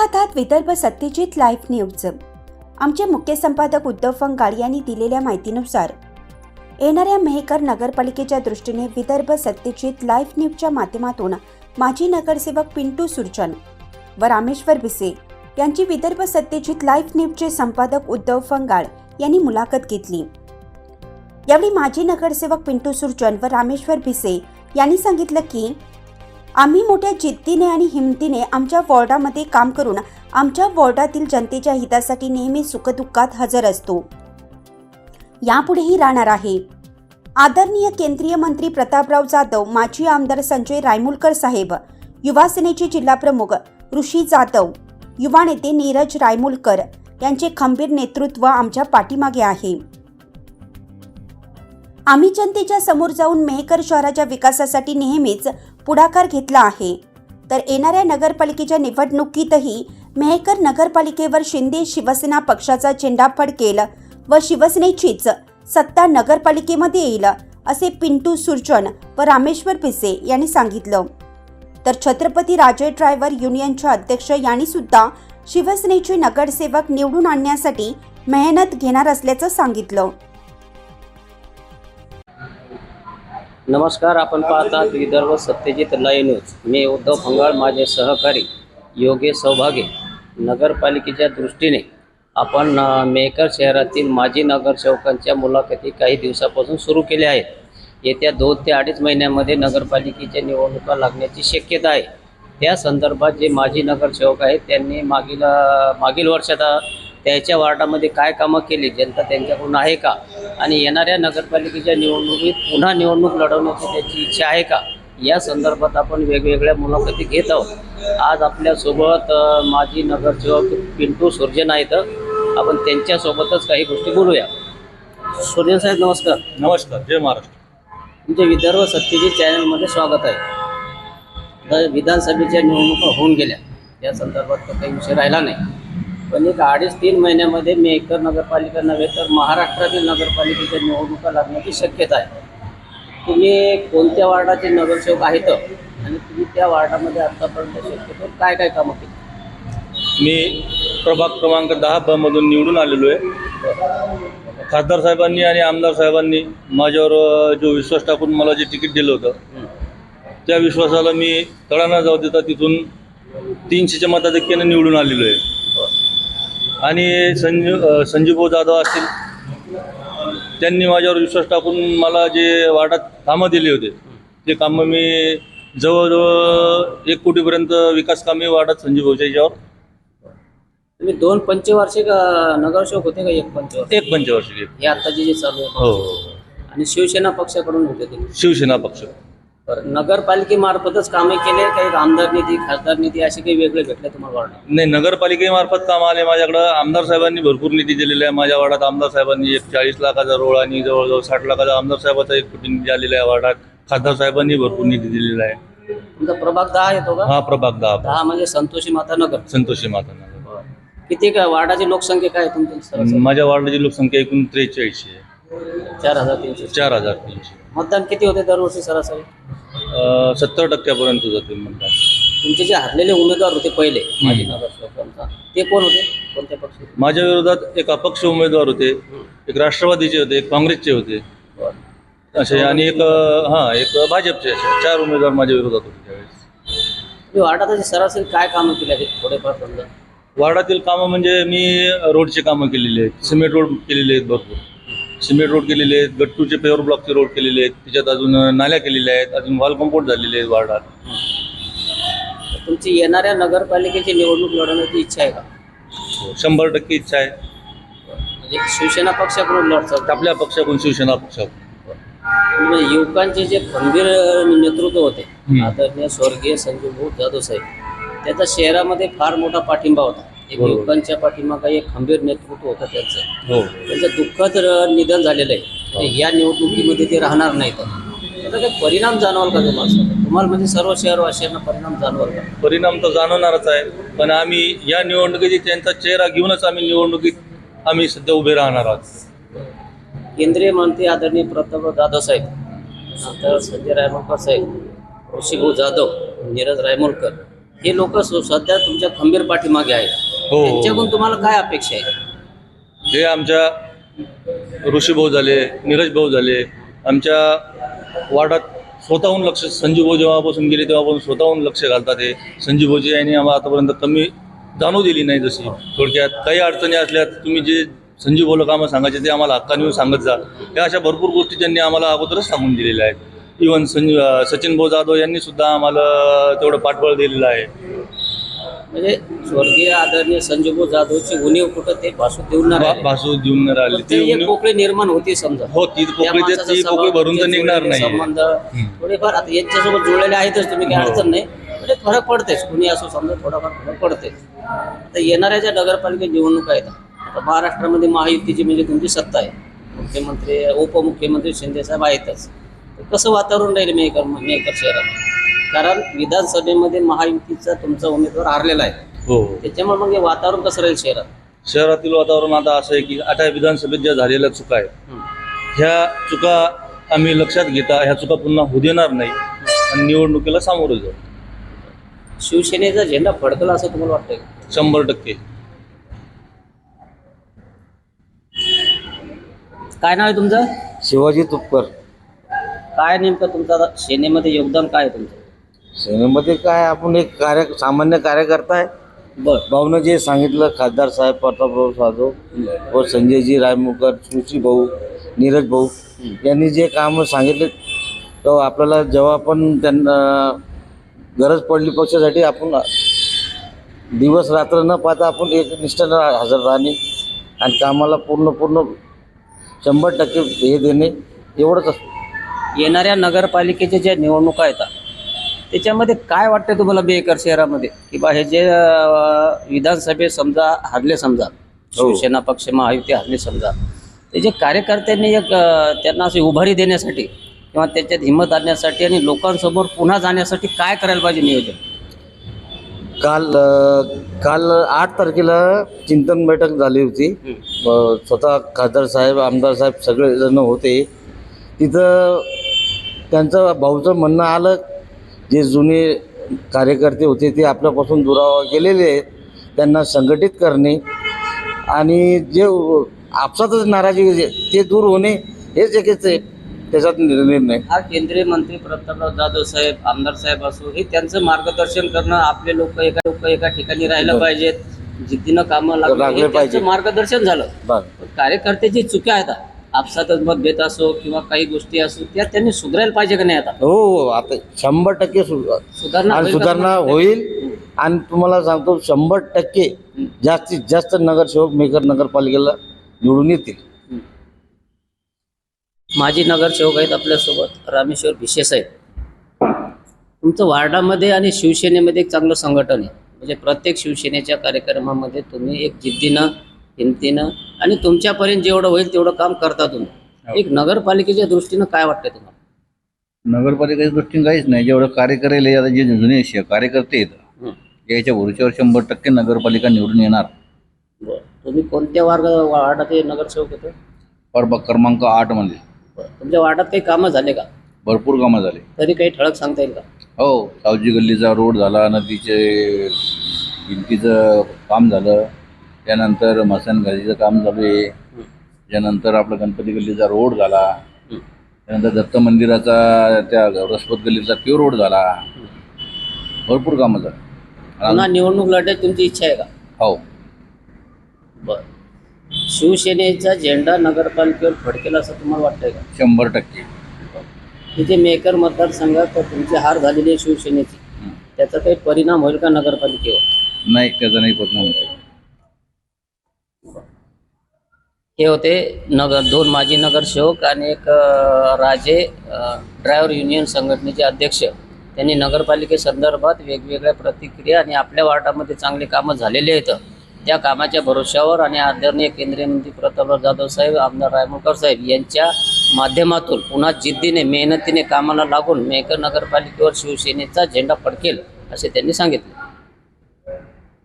पाहतात Vidarbha Satyajit live news. आमचे मुख्य संपादक उद्धव फंगाळ यांनी दिलेल्या माहितीनुसार येणाऱ्या मेहकर नगरपालिकेच्या दृष्टीने विदर्भ सत्यजित लाईव्ह न्यूजच्या माध्यमातून माजी नगरसेवक पिंटू सुरचन व रामेश्वर भिसे यांची विदर्भ सत्यजित लाईव्ह न्यूजचे संपादक उद्धव फंगाळ यांनी मुलाखत घेतली. यावेळी माजी नगरसेवक पिंटू सुरचन व रामेश्वर भिसे यांनी सांगितलं की आम्ही मोठ्या जिद्दीने आणि हिमतीने आमच्या वॉर्डामध्ये काम करून आमच्या वॉर्डातील जनतेच्या हितासाठी नेहमी सुखदुःखात हजर असतो. यापुढेही राहणार आहे. आदरणीय केंद्रीय मंत्री प्रतापराव जाधव माजी आमदार संजय रायमुलकर साहेब युवा सेनेचे जिल्हाप्रमुख ऋषी जाधव युवा नेते नीरज रायमुलकर यांचे खंबीर नेतृत्व आमच्या पाठीमागे आहे. आम्ही जनतेच्या समोर जाऊन मेहकर शहराच्या विकासासाठी नेहमीच पुढाकार घेतला आहे. तर येणाऱ्या नगरपालिकेच्या निवडणुकीतही मेहकर नगरपालिकेवर शिंदे शिवसेना पक्षाचा झेंडा फडकेल व शिवसेनेचीच सत्ता नगरपालिकेमध्ये येईल असे पिंटू सुरचन व रामेश्वर पिसे यांनी सांगितलं. तर छत्रपती राजे ड्रायव्हर युनियनचे अध्यक्ष यांनी सुद्धा शिवसेनेचे नगरसेवक निवडून आणण्यासाठी मेहनत घेणार असल्याचं सांगितलं. नमस्कार आपण पाहतात विदर्भ सत्यजित लाईव्ह न्यूज. मी उद्धव फंगाळ माझे सहकारी योगेश सौभागे. नगरपालिकेच्या दृष्टीने आपण मेकर शहरातील माजी नगरसेवकांच्या मुलाखती काही दिवसापासून सुरू केल्या आहेत. येत्या दोन ते अडीच महिन्यामध्ये नगरपालिकेच्या निवडणुका लागण्याची शक्यता आहे. त्या संदर्भात जे माजी नगरसेवक आहेत त्यांनी मागील मागील वर्षात त्याच्या वार्डामध्ये काय कामं केली? जनता त्यांच्याकडून आहे का? आणि येणाऱ्या नगरपालिकेच्या निवडणुकीत पुन्हा निवडणूक लढवण्याची त्याची इच्छा आहे का? या संदर्भात आपण वेगवेगळ्या मुलाखती घेत आहोत. आज आपल्यासोबत माजी नगरसेवक पिंटू सुरजन आहेत. आपण त्यांच्यासोबतच काही गोष्टी बोलूया. सुरजन साहेब नमस्कार. नमस्कार. जय महाराष्ट्र. तुमच्या विदर्भ सत्यजित चॅनलमध्ये स्वागत आहे. विधानसभेच्या निवडणुका होऊन गेल्या. या संदर्भात तर काही विषय राहिला नाही. पण एक अडीच तीन महिन्यामध्ये मेहकर नगरपालिका नव्हे तर महाराष्ट्रातील नगरपालिकेच्या निवडणुका लागण्याची शक्यता आहे. तुम्ही कोणत्या वार्डाचे नगरसेवक आहेत आणि तुम्ही त्या वार्डामध्ये आत्तापर्यंत शक्यतो काय काय कामं केली? मी प्रभाग क्रमांक दहा ब मधून निवडून आलेलो आहे. खासदार साहेबांनी आणि आमदार साहेबांनी माझ्यावर जो विश्वास टाकून मला जे तिकीट दिलं होतं. त्या विश्वासाला मी तळाना जाऊ देता तिथून तीनशेच्या मताधिक्याने निवडून आलेलो आहे. आणि संजू संजीवभाऊ जाधव असतील त्यांनी माझ्यावर विश्वास टाकून मला जे वार्डात कामं दिली होते ते कामं मी जवळजवळ एक कोटीपर्यंत विकास कामे वार्डात संजीवभाऊच्या याच्यावर. तुम्ही दोन पंचवार्षिक नगरसेवक होते का एक पंचवार्षिक? एक पंचवार्षिक. हे आत्ताचे जे चालू आहे. हो आणि शिवसेना पक्षाकडून होते ते शिवसेना पक्ष. बरं नगरपालिकेमार्फतच कामे केले काही आमदार निधी खासदार निधी असे काही वेगळे भेटले तुम्हाला वाटलं नाही नगरपालिकेमार्फत काम आले माझ्याकडं. आमदार साहेबांनी भरपूर निधी दिलेला आहे माझ्या वार्डात आमदार साहेबांनी एक चाळीस लाखाचा रोड आणि जवळजवळ साठ लाखाचा आमदार साहेबाचा एक कोटी निधी आलेला आहे वार्डात खासदार साहेबांनी भरपूर निधी दिलेला आहे. तुमचा प्रभाग दहा येतो का? हा प्रभाग दहा. दहा म्हणजे संतोषी माता नगर. संतोषी माता किती का वार्डाची लोकसंख्या काय आहे तुमची सरासरी? माझ्या वार्डाची लोकसंख्या एकूण त्रेचाळीसशे आहे. चार हजार तीनशे. चार हजार तीनशे. मतदान किती होते दरवर्षी सरासरी? सत्तर टक्क्यापर्यंत जाते मतदान. तुमचे जे हरलेले उमेदवार होते पहिले माजी नगरसेवकांचा ते कोण होते? कोणत्या पक्ष माझ्या विरोधात एक अपक्ष उमेदवार होते एक राष्ट्रवादीचे होते एक काँग्रेसचे होते. असे आणि एक हा एक भाजपचे असे चार उमेदवार माझ्या विरोधात होते त्यावेळेस. तुम्ही वार्डात सरासरी काय कामं केली आहेत थोडेफार समजा? वार्डातील कामं म्हणजे मी रोडची कामं केलेली आहेत सिमेंट रोड केलेले आहेत भरपूर. सिमेंट रोड केलेले आहेत गट्टूचे पेवर ब्लॉकचे रोड केलेले आहेत त्याच्यात अजून नाल्या केलेल्या आहेत अजून वॉल कंपाऊंड झालेले आहेत वार्डात. तुमची येणाऱ्या नगरपालिकेची निवडणूक लढवण्याची इच्छा आहे का? शंभर टक्के इच्छा आहे. म्हणजे शिवसेना पक्षाकडून लढतात. आपल्या पक्षाकडून शिवसेना पक्षाकडून म्हणजे युवकांचे जे खंबीर नेतृत्व होते हम्म. आदरणीय स्वर्गीय संजीव भाऊ जाधव साहेब त्याचा शहरामध्ये फार मोठा पाठिंबा होता. एक. युवकांच्या पाठीमागे एक खंबीर नेतृत्व होतं त्यांचं. हो. त्यांचं दुःखद निधन झालेलं आहे. ते या निवडणुकीमध्ये ते राहणार नाहीत. त्याचा काही परिणाम जाणवाल का तुम्हाला? तुम्हाला म्हणजे सर्व शहरवासियांना परिणाम जाणवाल का? परिणाम तर जाणवणारच आहे. पण आम्ही या निवडणुकीची त्यांचा चेहरा घेऊनच आम्ही निवडणुकीत आम्ही सध्या उभे राहणार आहोत. केंद्रीय मंत्री आदरणीय प्रताप जाधव साहेब नंतर संजय रायमोलकर साहेब ऋषीभाऊ जाधव नीरज रायमोलकर हे लोक सध्या तुमच्या खंबीर पाठीमागे आहेत. हो. त्यांच्याकडून तुम्हाला काय अपेक्षा आहे? हे आमच्या ऋषीभाऊ झाले नीरज भाऊ झाले. आमच्या वार्डात स्वतःहून लक्ष संजीव भाऊ जेव्हापासून गेले तेव्हापासून स्वतःहून लक्ष घालतात हे. संजीव भाऊजी यांनी आम्हाला आतापर्यंत कमी जाणू दिली नाही जशी. थोडक्यात काही अडचणी असल्या तुम्ही जे संजीव भाऊला कामं सांगायचे ते आम्हाला हक्काने येऊन सांगत जा. या अशा भरपूर गोष्टी त्यांनी आम्हाला अगोदरच सांगून दिलेल्या आहेत. इवन संजीव सचिन भाऊ जाधव यांनी सुद्धा आम्हाला तेवढं पाठबळ दिलेलं आहे. म्हणजे स्वर्गीय आदरणीय संजीव जाधवची उणीव कुठं ते भासू देऊन राहिले. भासू देऊन नाही राहिली फक्त एक ती पोकळी निर्माण होती समजा. हो ती त्या पोकळी ते- माणसाचा ती पोकळी भरून तर ते निघणार नाही. संबंध थोडेफार आता यांच्यासोबत जुळलेले आहेतच तुम्ही काही हो. अडचण नाही. म्हणजे फरक पडतेच. कुणी असो समजा थोडाफार फरक पडतेच. आता येणाऱ्या ज्या नगरपालिका निवडणुका आहेत आता महाराष्ट्रामध्ये महायुतीची म्हणजे तुमची सत्ता आहे. मुख्यमंत्री उपमुख्यमंत्री शिंदे साहेब आहेतच. तर कसं वातावरण राहील मेकर मेकर शहरामध्ये? कारण विधानसभेमध्ये महायुतीचा तुमचा उमेदवार हारलेला आहे. हो. त्याच्यामुळे मग हे वातावरण कसं राहील शहरात? शहरातील वातावरण आता असं आहे की आता विधानसभेत ज्या झालेल्या चुका आहेत. ह्या चुका आम्ही लक्षात घेता ह्या चुका पुन्हा होऊ देणार नाही आणि निवडणुकीला सामोरं जाऊ. शिवसेनेचा झेंडा फडकला असं तुम्हाला वाटतंय का? शंभर टक्के. काय नाव आहे तुमचं? शिवाजी तुपकर. काय नेमकं तुमचं आता? सेनेमध्ये योगदान काय आहे तुमचं? सेनेमध्ये काय आपण एक कार्य सामान्य कार्यकर्ता आहे बर. भाऊनं जे सांगितलं खासदार साहेब प्रतापराव साधव व संजयजी रायमुकर सुशी भाऊ नीरज भाऊ यांनी जे काम सांगितले तो आपल्याला जेव्हा पण त्यांना गरज पडली पक्षासाठी आपण दिवस रात्र न पाहता आपण एक निष्ठानं हजर राहणे आणि कामाला पूर्ण पूर्ण शंभर टक्के हे देणे एवढंच असतं. येणाऱ्या नगरपालिकेच्या ज्या निवडणुका येतात त्याच्यामध्ये काय वाटतं तुम्हाला बेकर शहरामध्ये? की बा हे जे विधानसभेत समजा हरले समजा शिवसेना पक्ष महायुती हरले समजा ते जे कार्यकर्त्यांनी एक त्यांना अशी उभारी देण्यासाठी किंवा त्याच्यात हिंमत आणण्यासाठी आणि लोकांसमोर पुन्हा जाण्यासाठी काय करायला पाहिजे नियोजन? काल काल आठ तारखेला चिंतन बैठक झाली होती. स्वतः खासदार साहेब आमदार साहेब सगळेजण होते. तिथं त्यांचं भाऊचं म्हणणं आलं जे जुने कार्यकर्ते होते ते आपल्यापासून दुरावा गेलेले आहेत त्यांना संघटित करणे आणि जे आपसातच नाराजी ते दूर होणे हेच एकच आहे त्याच्यात निर्णय हा केंद्रीय मंत्री प्रतापराव जाधव साहेब आमदार साहेब असो हे त्यांचं मार्गदर्शन करणं आपले लोक एका लोक एका ठिकाणी राहायला. पाहिजेत जिद्दीनं कामं लागले पाहिजे. मार्गदर्शन झालं कार्यकर्त्याची चुक्या आहेत आपसातच मतभेद असो किंवा काही गोष्टी असो त्या त्यांनी सुधारायला पाहिजे का नाही आता? हो हो आता शंभर टक्के सु सुधारणा आणि होईल का सुधारणा तुम्हाला? होईल. आणि तुम्हाला सांगतो शंभर टक्के जास्तीत जास्त नगरसेवक मेकर नगरपालिकेला निवडून येतील. माजी नगरसेवक आहेत आपल्यासोबत रामेश्वर भिशे साहेब. तुमचं वार्डामध्ये आणि शिवसेनेमध्ये एक चांगलं संघटन आहे. म्हणजे प्रत्येक शिवसेनेच्या कार्यक्रमामध्ये तुम्ही एक जिद्दीनं हिमतीनं आणि तुमच्यापर्यंत जेवढं होईल तेवढं काम करता तुम्ही. एक नगरपालिकेच्या दृष्टीनं काय वाटतंय तुम्हाला? नगरपालिकेच्या दृष्टीने काहीच नाही. जेवढं कार्य करेल हे आता जे जुने श- कार्यकर्ते आहेत हं. याच्या भरोश्यावर शंभर टक्के नगरपालिका निवडून येणार. बरं. तुम्ही कोणत्या वार्ड वार्डाचे नगरसेवक होते? क्रमांक आठमध्ये. बरं. तुमच्या वार्डात काही कामं झाले का? भरपूर कामं झाले. तरी काही ठळक सांगता येईल का? हो सावजी गल्लीचा रोड झाला नदीचे भिंतीचं काम झालं. त्यानंतर मसान घालीचं काम चालू आहे. त्यानंतर आपला गणपती गल्लीचा रोड झाला. त्यानंतर दत्त मंदिराचा त्या रसपत गल्लीचा त्यो रोड झाला. भरपूर कामं झाली. निवडणूक लढण्याची तुमची इच्छा आहे का? हो. बर. शिवसेनेचा झेंडा नगरपालिकेवर फडकेल असं तुम्हाला वाटतंय का? शंभर टक्के. तिथे मेकर मतदारसंघात तुमची हार झालेली आहे शिवसेनेची. त्याचा काही परिणाम होईल का नगरपालिकेवर? नाही त्याचा नाही परिणाम होत हे होते नगर दोन माजी नगरसेवक आणि एक राजे ड्रायव्हर युनियन संघटनेचे अध्यक्ष. त्यांनी नगरपालिकेसंदर्भात वेगवेगळ्या प्रतिक्रिया आणि आपल्या वार्डामध्ये चांगले कामं झालेले आहेत. त्या कामाच्या भरोश्यावर आणि आदरणीय केंद्रीय मंत्री प्रतापराव जाधव साहेब आमदार रायमुळकर साहेब यांच्या माध्यमातून पुन्हा जिद्दीने मेहनतीने कामाला लागून मेकर नगरपालिकेवर शिवसेनेचा झेंडा फडकेल असे त्यांनी सांगितले.